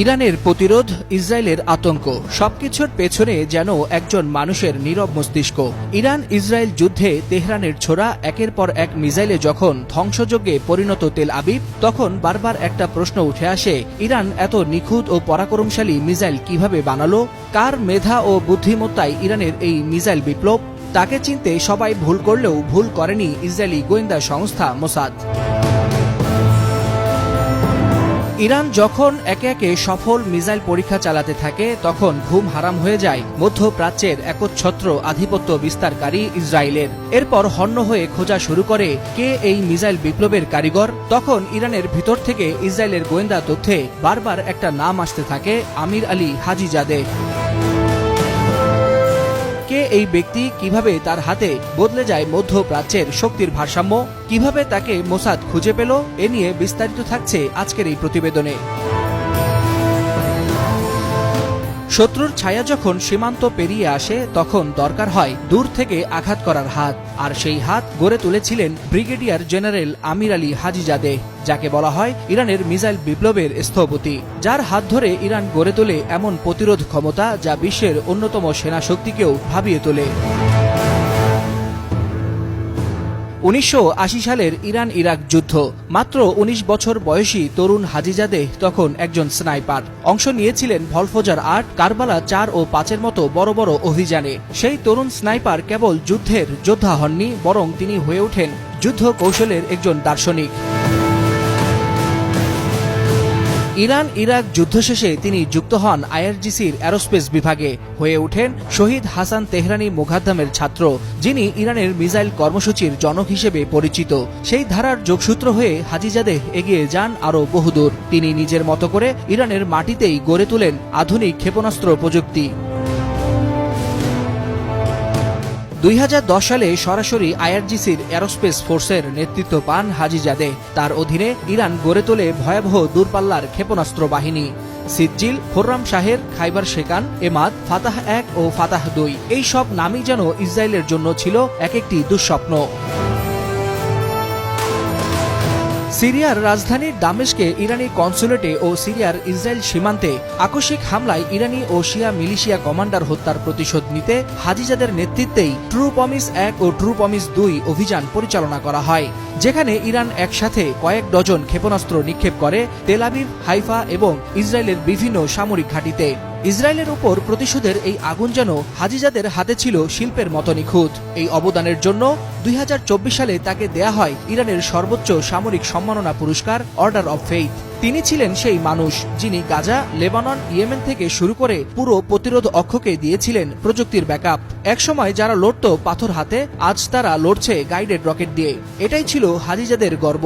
ইরানের প্রতিরোধ, ইসরায়েলের আতঙ্ক, সবকিছুর পেছনে যেন একজন মানুষের নীরব মস্তিষ্ক। ইরান ইসরায়েল যুদ্ধে তেহরানের ছোড়া একের পর এক মিসাইলে যখন ধ্বংসযজ্ঞে পরিণত তেল আবিব, তখন বারবার একটা প্রশ্ন উঠে আসে, ইরান এত নিখুঁত ও পরাক্রমশালী মিসাইল কীভাবে বানালো? কার মেধা ও বুদ্ধিমত্তায় ইরানের এই মিসাইল বিপ্লব? তাকে চিনতে সবাই ভুল করলেও ভুল করেনি ইসরায়েলি গোয়েন্দা সংস্থা মোসাদ। ইরান যখন একে একে সফল মিসাইল পরীক্ষা চালাতে থাকে, তখন ঘুম হারাম হয়ে যায়। মধ্যপ্রাচ্যের একচ্ছত্র আধিপত্য বিস্তারকারী ইসরায়েলের। এরপর হন্য হয়ে খোঁজা শুরু করে কে এই মিসাইল বিপ্লবের কারিগর। তখন ইরানের ভিতর থেকে ইসরায়েলের গোয়েন্দা তথ্যে বারবার একটা নাম আসতে থাকে, আমির আলী হাজিজাদে। এই ব্যক্তি কীভাবে তার হাতে বদলে যায় মধ্যপ্রাচ্যের শক্তির ভারসাম্য? কীভাবে তাকে মোসাদ খুঁজে পেল? এ নিয়ে বিস্তারিত থাকছে আজকের এই প্রতিবেদনে। শত্রুর ছায়া যখন সীমান্ত পেরিয়ে আসে, তখন দরকার হয় দূর থেকে আঘাত করার হাত। আর সেই হাত গড়ে তুলেছিলেন brigadier general Amir Ali Hajizadeh, যাকে বলা হয় ইরানের মিসাইল বিপ্লবের স্থপতি। যার হাত ধরে ইরান গড়ে তোলে এমন প্রতিরোধ ক্ষমতা যা বিশ্বের অন্যতম সেনা শক্তিকেও ভাবিয়ে তোলে। উনিশশো আশি সালের ইরান ইরাক যুদ্ধ। মাত্র ১৯ বছর বয়সী তরুণ হাজিজাদে তখন একজন স্নাইপার। অংশ নিয়েছিলেন ভলফোজার আট, কারবালা চার ও পাঁচের মতো বড় বড় অভিযানে। সেই তরুণ স্নাইপার কেবল যুদ্ধের যোদ্ধা হননি, বরং তিনি হয়ে ওঠেন যুদ্ধ কৌশলের একজন দার্শনিক। ইরান ইরাক যুদ্ধ শেষে তিনি যুক্ত হন আইআরজিসির অ্যারোস্পেস বিভাগে। হয়ে ওঠেন শহীদ হাসান তেহরানি মুঘাদ্দামের ছাত্র, যিনি ইরানের মিসাইল কর্মসূচির জনক হিসেবে পরিচিত। সেই ধারার যোগসূত্র হয়ে হাজিজাদেহ এগিয়ে যান আরও বহুদূর। তিনি নিজের মতো করে ইরানের মাটিতেই গড়ে তোলেন আধুনিক ক্ষেপণাস্ত্র প্রযুক্তি। দুই হাজার দশ সালে সরাসরি আইআরজিসির অ্যারোস্পেস ফোর্সের নেতৃত্ব পান হাজিজাদে তার অধীনে ইরান গড়ে তোলে ভয়াবহ দূরপাল্লার ক্ষেপণাস্ত্র বাহিনী। সিজ্জিল, খোররাম শাহের, খাইবার শেকান এমাদ, ফাতাহ এক ও ফাতাহ দুই। এই সব নামই যেন ইসরায়েলের জন্য ছিল এক একটি দুঃস্বপ্ন। সিরিয়ার রাজধানীর দামেশকে ইরানি কনসুলেটে ও সিরিয়ার ইসরায়েল সীমান্তে আকস্মিক হামলায় ইরানি ও শিয়া মিলিশিয়া কমান্ডার হত্যার প্রতিশোধ নিতে হাজিজাদের নেতৃত্বেই ট্রু পমিস এক ও ট্রু পমিস দুই অভিযান পরিচালনা করা হয়, যেখানে ইরান একসাথে কয়েক ডজন ক্ষেপণাস্ত্র নিক্ষেপ করে তেলাবিব হাইফা এবং ইসরায়েলের বিভিন্ন সামরিক ঘাঁটিতে। ইসরায়েলের উপর প্রতিশোধের এই আগুন যেন হাজিজাদের হাতে ছিল শিল্পের মতো নিখুঁত। এই অবদানের জন্য দুই হাজার চব্বিশ সালে তাকে দেয়া হয় ইরানের সর্বোচ্চ সামরিক সম্মাননা পুরস্কার অর্ডার অব ফেইথ তিনি ছিলেন সেই মানুষ যিনি গাজা, লেবানন, ইয়েমেন থেকে শুরু করে পুরো প্রতিরোধ অক্ষকে দিয়েছিলেন প্রযুক্তির ব্যাকআপ। একসময় যারা লড়ত পাথর হাতে, আজ তারা লড়ছে গাইডেড রকেট দিয়ে। এটাই ছিল হাজিজাদের গর্ব।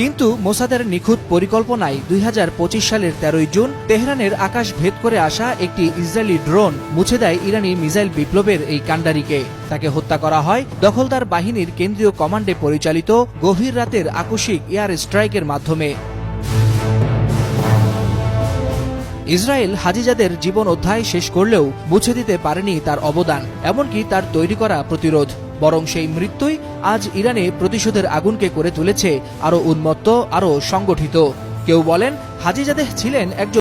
কিন্তু মোসাদের নিখুঁত পরিকল্পনায় দুই হাজার পঁচিশ সালের তেরোই জুন তেহরানের আকাশ ভেদ করে আসা একটি ইসরায়েলি ড্রোন মুছে দেয় ইরানি মিসাইল বিপ্লবের এই কাণ্ডারিকে। তাকে হত্যা করা হয় দখলদার বাহিনীর কেন্দ্রীয় কমান্ডে পরিচালিত গভীর রাতের আকস্মিক এয়ার স্ট্রাইকের মাধ্যমে। ইসরায়েল হাজিজাদের জীবন অধ্যায় শেষ করলেও মুছে দিতে পারেনি তার অবদান, এমনকি তার তৈরি করা প্রতিরোধ। বরং সেই মৃত্যুই আজ ইরানে প্রতিশোধের আগুনকে করে তুলেছে আরও উন্মত্ত আরও সংগঠিত। কেউ বলেন হাজিজাদেহ ছিলেন একজন